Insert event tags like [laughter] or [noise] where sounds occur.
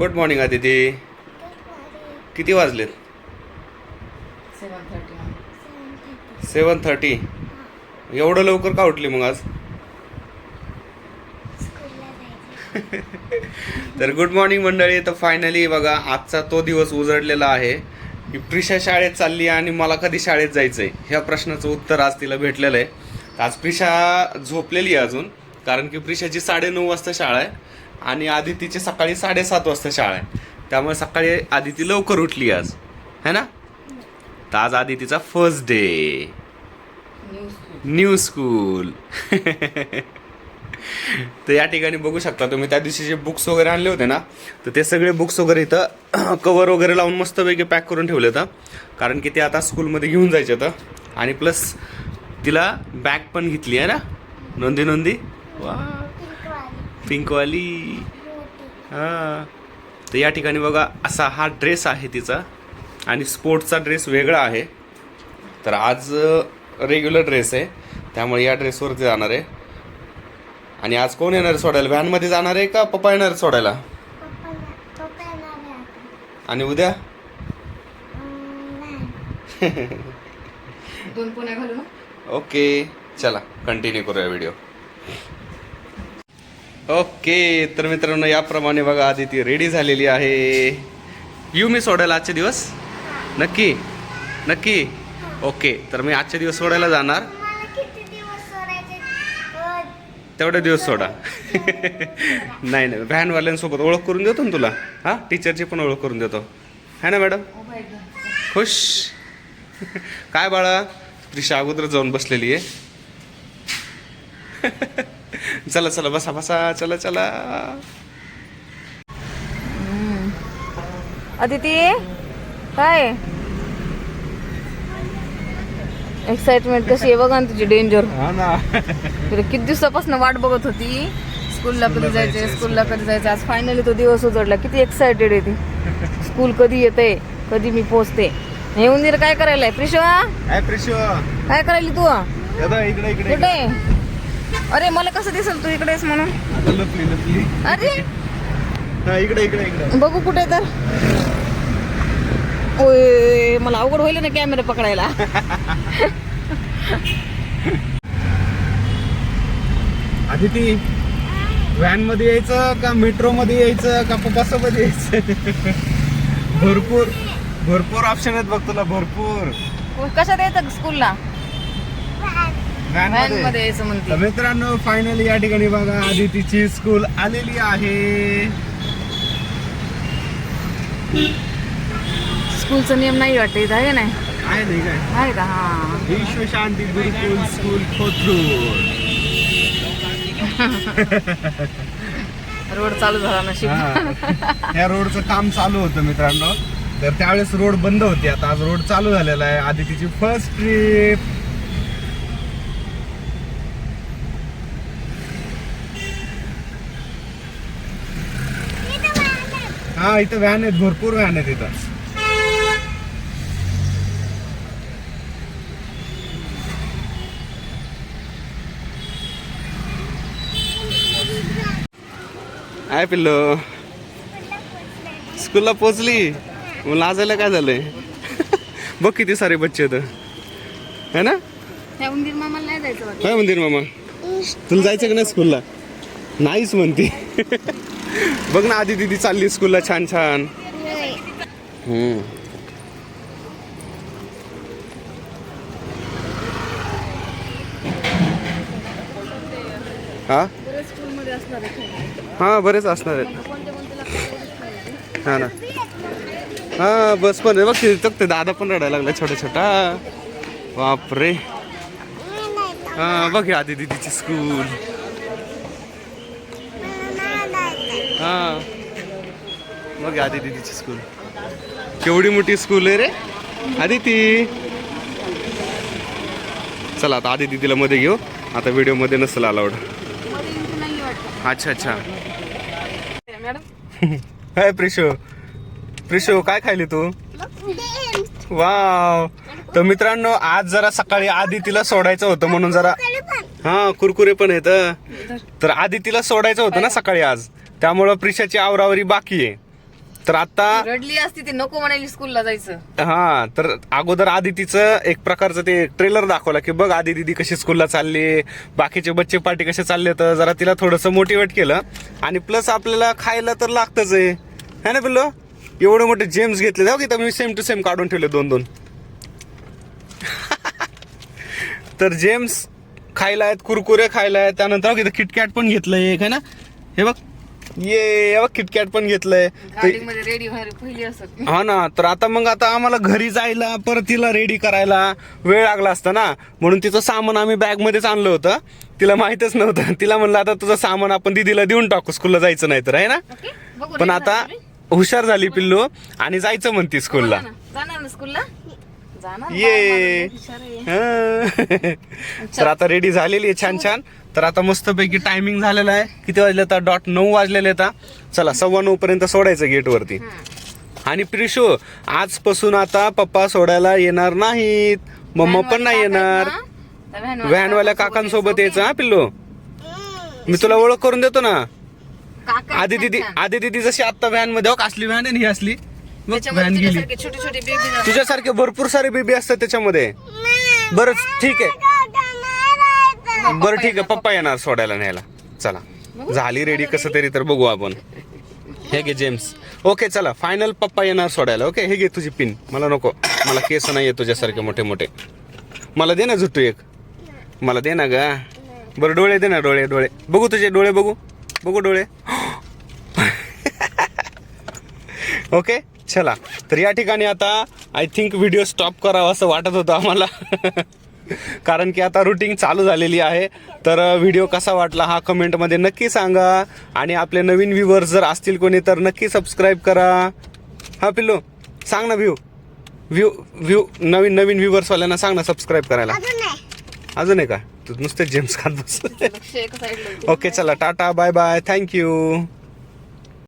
Good morning Aditi किती वाजलेत? सेवन thirty एवढं लवकर का उठली मग आज? [laughs] तर गुड मॉर्निंग मंडळी तर फायनली बघा आजचा तो दिवस उजळलेला आहे. की प्रिशा शाळेत चालली आणि मला कधी शाळेत जायचं आहे ह्या प्रश्नाचं उत्तर आज तिला भेटलेलं आहे. तर आज प्रिशा झोपलेली आहे अजून कारण की प्रिशाची साडेनऊ वाजता शाळा आहे. आणि आदितीची सकाळी साडेसात वाजता शाळा आहे. त्यामुळे सकाळी आदिती लवकर उठली आज. है ना? तर आज आदितीचा फर्स्ट डे न्यू स्कूल तर या ठिकाणी बघू शकता तुम्ही त्या दिवशी जे बुक्स वगैरे आणले होते ना तर ते सगळे बुक्स वगैरे इथं [clears throat] कवर वगैरे लावून मस्तपैकी पॅक करून ठेवले होतं. कारण की ते आता स्कूलमध्ये घेऊन जायचे होतं. आणि प्लस तिला बॅग पण घेतली आहे ना? नोंदी नोंदी. वा. पिंकवाली हां. तर या ठिकाणी बघा असा हा ड्रेस आहे तिचा. आणि स्पोर्ट्सचा ड्रेस वेगळा आहे. तर आज रेग्युलर ड्रेस आहे. त्यामुळे या ड्रेसवरती जाणार आहे. आणि आज कोण येणार सोडायला? व्हॅनमध्ये जाणार आहे का पप्पा येणार सोडायला? आणि उद्या? दोन पुण्या घालू ओके चला कंटिन्यू करूया व्हिडिओ ओके तर मित्रांनो याप्रमाणे बघा आधी ती रेडी झालेली आहे. येऊ मी सोडायला आजचे दिवस? नक्की? नक्की? ओके तर मी आजचे दिवस सोडायला जाणार. तेवढे दिवस सोडा. [laughs] नाही नाही व्हॅनवाल्यांसोबत ओळख करून देतो ना तुला. हां टीचरची पण ओळख करून देतो. है ना मॅडम खुश? [laughs] काय बाळा? त्रिशा अगोदर जाऊन बसलेली आहे. [laughs] चला चला बसा बसा चला चला. अदिती? काय? एक्साइटमेंट कशी आहे बघा ना तुझी डेंजर हा ना. तुला किती दिवसापासून वाट बघत होती? स्कूलला कधी जायचे स्कूलला कधी जायचे आज फायनली तो दिवस उजडला. किती एक्साइटेड आहे ती. स्कूल कधी येते कधी मी पोचते येऊन दिलं काय करायला प्रिशवा काय प्रिशो? काय करायली तू? इकडे इकडे कुठे? अरे मला कसं दिसेल तू इकडेस म्हणून? आता लपली लपली. अरे! हा इकडे इकडे इकडे. बघू कुठे तर. ओय मला अवघड होईल ना कॅमेरा पकडायला. आदिती व्हॅनमध्ये यायचं का मेट्रो मध्ये यायचं का बसमध्ये यायचं? भरपूर भरपूर ऑप्शन आहेत बघ तुला भरपूर. कशात येतं स्कूलला व्हॅनमध्ये तर मित्रांनो फायनली या ठिकाणी बघा आदितीची स्कूल आलेली आहे. स्कूलचा नियम नाही वाटत इथं आहे का नाही? आहे नाही काय? आहे का? हा. विश्व शांती गुरुकुल स्कूल खोतरूड रोड चालू झाला नशीब. हा. या रोडचं काम चालू होतं मित्रांनो. तर त्यावेळेस रोड बंद होती. आता आज रोड चालू झालेला आहे. आधी तिची फर्स्ट ट्रिप हा इथं व्हॅन आहेत भरपूर व्हॅन आहेत इथं. आहे पिल्लो. स्कूलला पोचली मग लाजायला काय झालंय? बघ किती सारे बच्चे आहेत. है ना? त्या उंदीर मामाला नाही जायचं वाटतं. काय मंदिर मामा. तुला जायचं का नाही स्कूलला? नाहीच म्हणते. बघ ना आधी दिदी चालली स्कूलला छान छान. हम्म. हा? बरेच असणार हा बरेच असणार आहेत. हा ना. हा बस पण आहे. बघ ते दादा पण रडायला लागला छोटा छोटा बापरे. हा बघ आधी दिदीची स्कूल हा. आधी दिदीची स्कूल केवढी मोठी स्कूल आहे रे? आधी ती चला आता आधी दिदीला मध्ये घेऊ. आता व्हिडिओमध्ये नसेल अलाउड अच्छा अच्छा. मॅडम हाय प्रिशो. प्रिशो काय खायली तू? वाव तर मित्रांनो आज जरा सकाळी आधी तिला सोडायचं होतं म्हणून जरा हा कुरकुरे पण आहेत तर आधी तिला सोडायचं होतं ना सकाळी आज? त्यामुळं प्रिशाची आवरावरी बाकी आहे. तर आता रडली असती ती नको म्हणाली स्कूलला जायचं. हा तर अगोदर आदितीचं एक प्रकारचं ते ट्रेलर दाखवला की बघ आदी दिदी कशी स्कूलला चालली बाकीचे बच्चे पार्टी कसे चालले तर जरा तिला थोडंसं मोटिवेट केलं. आणि प्लस आपल्याला खायला तर लागतच आहे. है ना पिल्लो? एवढे मोठे जेम्स घेतले. जाऊ की मी सेम टू सेम काढून ठेवले दोन दोन [laughs] तर जेम्स खायला आहेत कुरकुरे खायला आहेत त्यानंतर किटकॅट पण घेतलंय एक है ना? हे बघ. ये किटकॅट पण घेतलंय. तर गाडीमध्ये रेडी व्हायला पहिली असत. हा ना तर आता मग आता आम्हाला घरी जायला परत तिला रेडी करायला वेळ लागला असता ना. म्हणून तिचं सामान आम्ही बॅग मध्येच आणलं होतं. तिला माहितच नव्हतं. तिला म्हणलं आता तुझं सामान आपण दिदीला देऊन टाकू स्कूलला जायचं नाही तर. आहे ना? पण आता? हुशार झाली पिल्लू आणि जायचं म्हणती स्कूलला जाणार ना? स्कूलला ये. हा. तर आता रेडी झालेली आहे छान छान. तर आता मस्तपैकी टायमिंग झालेला आहे. किती वाजले आता? डॉट नऊ वाजलेले आता चला सव्वा नऊ पर्यंत सोडायचं गेट वरती. आणि प्रिशो आजपासून आता पप्पा सोडायला येणार नाहीत. मम्मा पण नाही येणार. व्हॅनवाल्या काकांसोबत यायचं. हा पिल्लो? मी तुला ओळख करून देतो ना. काका आधी दिदी आधी दिदी जशी आता व्हॅनमध्ये हो असली व्हॅन आहे ही असली. व्हॅन गेली. तुझ्यासारखे छोटे छोटे बेबी तुझ्यासारखे भरपूर सारे बेबी असतात त्याच्यामध्ये. बरं ठीक आहे. बरं ठीक आहे पप्पा येणार सोडायला न्यायला. चला. झाली रेडी कसं तरी तर बघू आपण. हे घे जेम्स ओके चला. फायनल पप्पा येणार सोडायला. ओके हे घे तुझी पिन मला नको. मला केस नाही आहे तुझ्यासारखे मोठे मोठे मला दे ना जुट्टू एक. मला दे ना ग. बरं डोळे दे ना डोळे डोळे. बघू तुझे डोळे बघू. बघू डोळे. [gasps] ओके चला तर या ठिकाणी आता आय थिंक व्हिडिओ स्टॉप करावा असं वाटत होतं आम्हाला. [laughs] कारण की आता रुटीन चालू झालेली आहे. तर व्हिडिओ कसा वाटला हा कमेंटमध्ये नक्की सांगा. आणि आपले नवीन व्ह्युअर्स जर असतील कोणी तर नक्की सबस्क्राईब करा. हा पिल्लो सांग ना व्ह्यू व्ह्यू व्ह्यू नवीन नवीन व्ह्युअर्सवाल्यांना सांग ना सबस्क्राईब करायला. अजून आहे का? तू नुसते जेम्स खात बस ओके चला टाटा बाय बाय थँक्यू